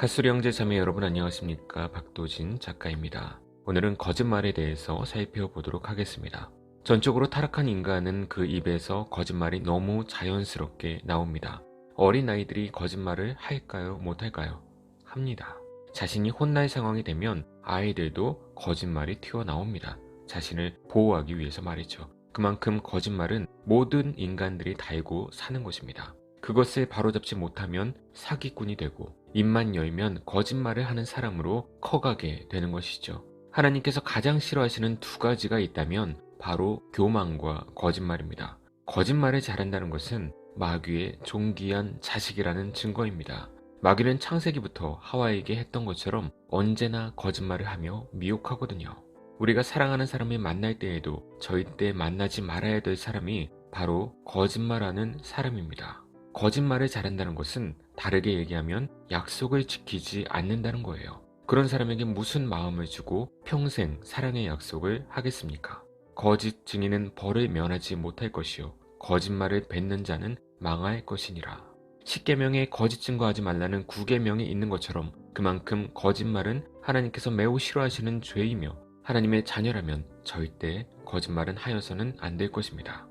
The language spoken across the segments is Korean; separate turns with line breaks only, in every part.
가수리 형제 자매 여러분 안녕하십니까 박도진 작가입니다. 오늘은 거짓말에 대해서 살펴보도록 하겠습니다. 전적으로 타락한 인간은 그 입에서 거짓말이 너무 자연스럽게 나옵니다. 어린 아이들이 거짓말을 할까요 못할까요? 합니다. 자신이 혼날 상황이 되면 아이들도 거짓말이 튀어나옵니다. 자신을 보호하기 위해서 말이죠. 그만큼 거짓말은 모든 인간들이 달고 사는 것입니다. 그것을 바로잡지 못하면 사기꾼이 되고 입만 열면 거짓말을 하는 사람으로 커가게 되는 것이죠. 하나님께서 가장 싫어하시는 두 가지가 있다면 바로 교만과 거짓말입니다. 거짓말을 잘한다는 것은 마귀의 존귀한 자식이라는 증거입니다. 마귀는 창세기부터 하와에게 했던 것처럼 언제나 거짓말을 하며 미혹하거든요. 우리가 사랑하는 사람을 만날 때에도 절대 만나지 말아야 될 사람이 바로 거짓말하는 사람입니다. 거짓말을 잘한다는 것은 다르게 얘기하면 약속을 지키지 않는다는 거예요. 그런 사람에게 무슨 마음을 주고 평생 사랑의 약속을 하겠습니까? 거짓 증인은 벌을 면하지 못할 것이요. 거짓말을 뱉는 자는 망할 것이니라. 10계명에 거짓 증거하지 말라는 9계명이 있는 것처럼 그만큼 거짓말은 하나님께서 매우 싫어하시는 죄이며 하나님의 자녀라면 절대 거짓말은 하여서는 안 될 것입니다.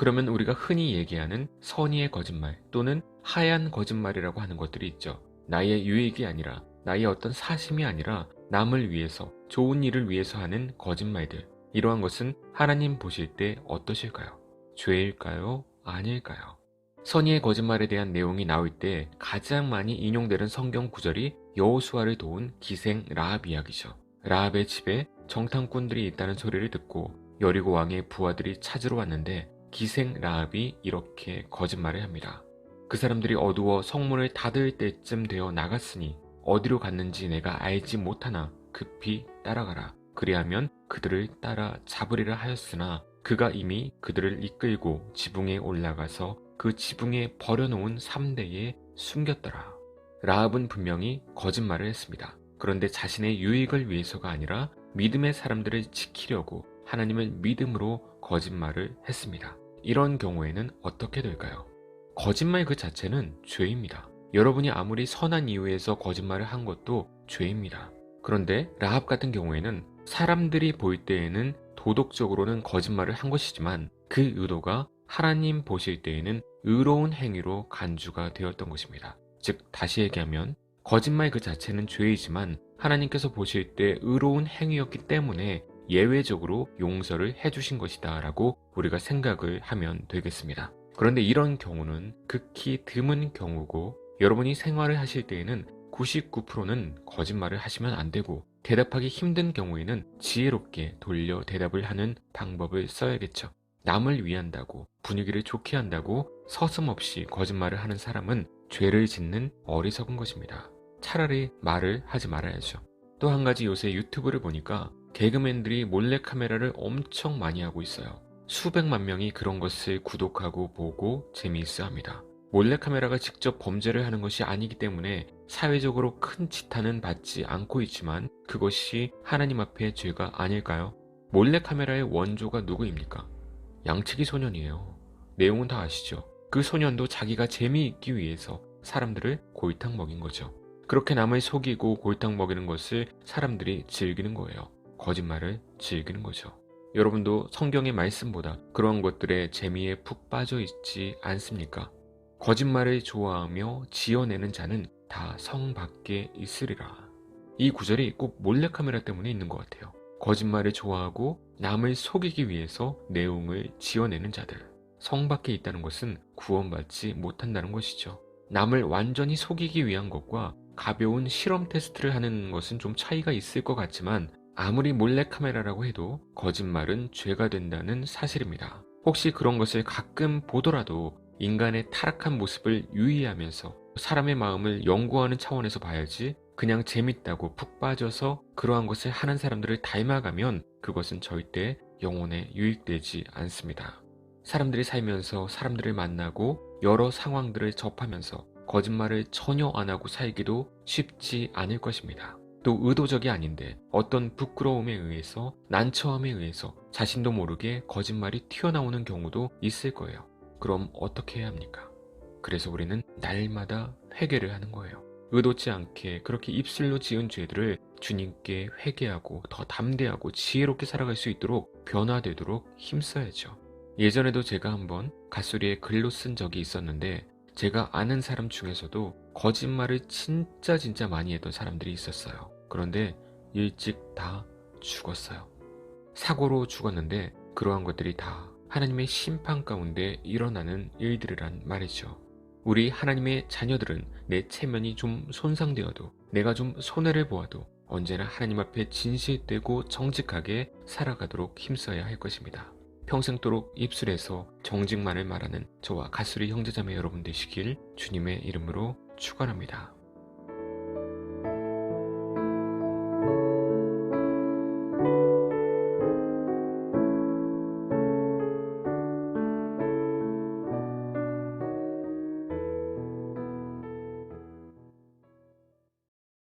그러면 우리가 흔히 얘기하는 선의의 거짓말 또는 하얀 거짓말이라고 하는 것들이 있죠. 나의 유익이 아니라 나의 어떤 사심이 아니라 남을 위해서 좋은 일을 위해서 하는 거짓말들. 이러한 것은 하나님 보실 때 어떠실까요? 죄일까요? 아닐까요? 선의의 거짓말에 대한 내용이 나올 때 가장 많이 인용되는 성경 구절이 여호수아를 도운 기생 라합 이야기죠. 라합의 집에 정탐꾼들이 있다는 소리를 듣고 여리고 왕의 부하들이 찾으러 왔는데 기생 라합이 이렇게 거짓말을 합니다. 그 사람들이 어두워 성문을 닫을 때쯤 되어 나갔으니 어디로 갔는지 내가 알지 못하나 급히 따라가라. 그리하면 그들을 따라 잡으리라 하였으나 그가 이미 그들을 이끌고 지붕에 올라가서 그 지붕에 버려놓은 3대에 숨겼더라. 라합은 분명히 거짓말을 했습니다. 그런데 자신의 유익을 위해서가 아니라 믿음의 사람들을 지키려고 하나님을 믿음으로 거짓말을 했습니다. 이런 경우에는 어떻게 될까요? 거짓말 그 자체는 죄입니다. 여러분이 아무리 선한 이유에서 거짓말을 한 것도 죄입니다. 그런데 라합 같은 경우에는 사람들이 볼 때에는 도덕적으로는 거짓말을 한 것이지만 그 의도가 하나님 보실 때에는 의로운 행위로 간주가 되었던 것입니다. 즉, 다시 얘기하면 거짓말 그 자체는 죄이지만 하나님께서 보실 때 의로운 행위였기 때문에 예외적으로 용서를 해주신 것이다 라고 우리가 생각을 하면 되겠습니다. 그런데 이런 경우는 극히 드문 경우고 여러분이 생활을 하실 때에는 99%는 거짓말을 하시면 안 되고 대답하기 힘든 경우에는 지혜롭게 돌려 대답을 하는 방법을 써야겠죠. 남을 위한다고 분위기를 좋게 한다고 서슴없이 거짓말을 하는 사람은 죄를 짓는 어리석은 것입니다. 차라리 말을 하지 말아야죠. 또 한 가지 요새 유튜브를 보니까 개그맨들이 몰래카메라를 엄청 많이 하고 있어요. 수백만 명이 그런 것을 구독하고 보고 재미있어 합니다. 몰래카메라가 직접 범죄를 하는 것이 아니기 때문에 사회적으로 큰 지탄은 받지 않고 있지만 그것이 하나님 앞에 죄가 아닐까요? 몰래카메라의 원조가 누구입니까? 양치기 소년이에요. 내용은 다 아시죠? 그 소년도 자기가 재미있기 위해서 사람들을 골탕 먹인 거죠. 그렇게 남을 속이고 골탕 먹이는 것을 사람들이 즐기는 거예요. 거짓말을 즐기는 거죠. 여러분도 성경의 말씀보다 그러한 것들의 재미에 푹 빠져 있지 않습니까? 거짓말을 좋아하며 지어내는 자는 다 성 밖에 있으리라. 이 구절이 꼭 몰래카메라 때문에 있는 것 같아요. 거짓말을 좋아하고 남을 속이기 위해서 내용을 지어내는 자들. 성 밖에 있다는 것은 구원받지 못한다는 것이죠. 남을 완전히 속이기 위한 것과 가벼운 실험 테스트를 하는 것은 좀 차이가 있을 것 같지만 아무리 몰래카메라라고 해도 거짓말은 죄가 된다는 사실입니다. 혹시 그런 것을 가끔 보더라도 인간의 타락한 모습을 유의하면서 사람의 마음을 연구하는 차원에서 봐야지 그냥 재밌다고 푹 빠져서 그러한 것을 하는 사람들을 닮아가면 그것은 절대 영혼에 유익되지 않습니다. 사람들이 살면서 사람들을 만나고 여러 상황들을 접하면서 거짓말을 전혀 안 하고 살기도 쉽지 않을 것입니다. 또 의도적이 아닌데 어떤 부끄러움에 의해서 난처함에 의해서 자신도 모르게 거짓말이 튀어나오는 경우도 있을 거예요. 그럼 어떻게 해야 합니까? 그래서 우리는 날마다 회개를 하는 거예요. 의도치 않게 그렇게 입술로 지은 죄들을 주님께 회개하고 더 담대하고 지혜롭게 살아갈 수 있도록 변화되도록 힘써야죠. 예전에도 제가 한번 갓소리에 글로 쓴 적이 있었는데 제가 아는 사람 중에서도 거짓말을 진짜 진짜 많이 했던 사람들이 있었어요. 그런데 일찍 다 죽었어요. 사고로 죽었는데 그러한 것들이 다 하나님의 심판 가운데 일어나는 일들이란 말이죠. 우리 하나님의 자녀들은 내 체면이 좀 손상되어도 내가 좀 손해를 보아도 언제나 하나님 앞에 진실되고 정직하게 살아가도록 힘써야 할 것입니다. 평생도록 입술에서 정직만을 말하는 저와 가수리 형제자매 여러분 되시길 주님의 이름으로 축원합니다.